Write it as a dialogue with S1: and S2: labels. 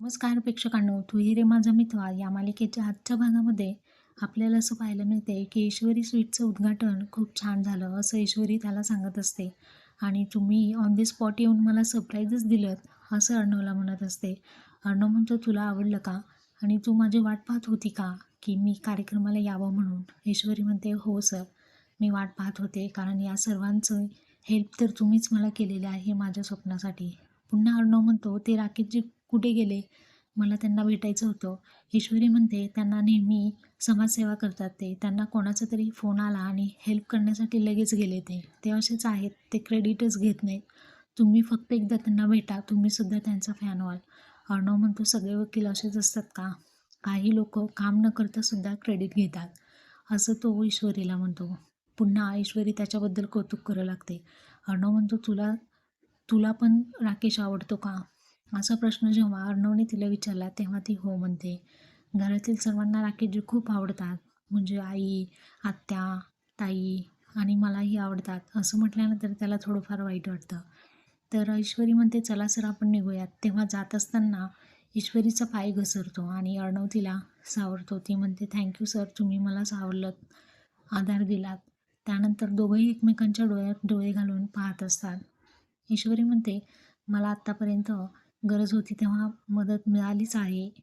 S1: नमस्कार प्रेक्षकांनो तू रे माझा मित्र या मालिकेच्या आजच्या भागामध्ये आपल्याला असं पाहायला मिळते की ईश्वरी स्वीटचं उद्घाटन खूप छान झालं असं ईश्वरी त्याला सांगत असते. आणि तुम्ही ऑन दी स्पॉट येऊन मला सरप्राईजच दिलं असं अर्णवला म्हणत असते. अर्णव म्हणतो तुला आवडलं का? आणि तू माझी वाट पाहत होती का की मी कार्यक्रमाला यावं म्हणून? ईश्वरी म्हणते हो सर मी वाट पाहत होते. कारण या सर्वांचं हेल्प तर तुम्हीच मला केलेलं आहे माझ्या स्वप्नासाठी. पुन्हा अर्णव म्हणतो ते राकेशजी कुठे गेले? मला त्यांना भेटायचं होतं. ईश्वरी म्हणते त्यांना नेहमी समाजसेवा करतात ते. त्यांना कोणाचा तरी फोन आला आणि हेल्प करण्यासाठी लगेच गेले ते. ते असेच आहेत. ते क्रेडिटच घेत नाहीत. तुम्ही फक्त एकदा त्यांना भेटा. तुम्हीसुद्धा त्यांचा फॅन व्हाल. अर्णव म्हणतो सगळे वकील असेच असतात का? काही लोक काम न करतासुद्धा क्रेडिट घेतात. असं तो ईश्वरीला म्हणतो. पुन्हा ईश्वरी त्याच्याबद्दल कौतुक करू लागते. अर्णव म्हणतो तुला तुला पण राकेश आवडतो का? असा प्रश्न जेव्हा अर्णवने तिला विचारला तेव्हा ती हो म्हणते. घरातील सर्वांना राकेशजी खूप आवडतात म्हणजे आई आत्या ताई आणि मलाही आवडतात असं म्हटल्यानंतर त्याला थोडंफार वाईट वाटतं. तर ईश्वरी म्हणते चला सर आपण निघूयात. तेव्हा जात असताना ईश्वरीचा पाय घसरतो आणि अर्णव तिला सावरतो. ती म्हणते थँक्यू सर तुम्ही मला सावरलं आधार दिलात. त्यानंतर दोघंही एकमेकांच्या डोळ्यात डोळे घालून पाहत असतात. ईश्वरी म्हणते मला आत्तापर्यंत गरज होती तेव्हा मदत मिळालीच आहे.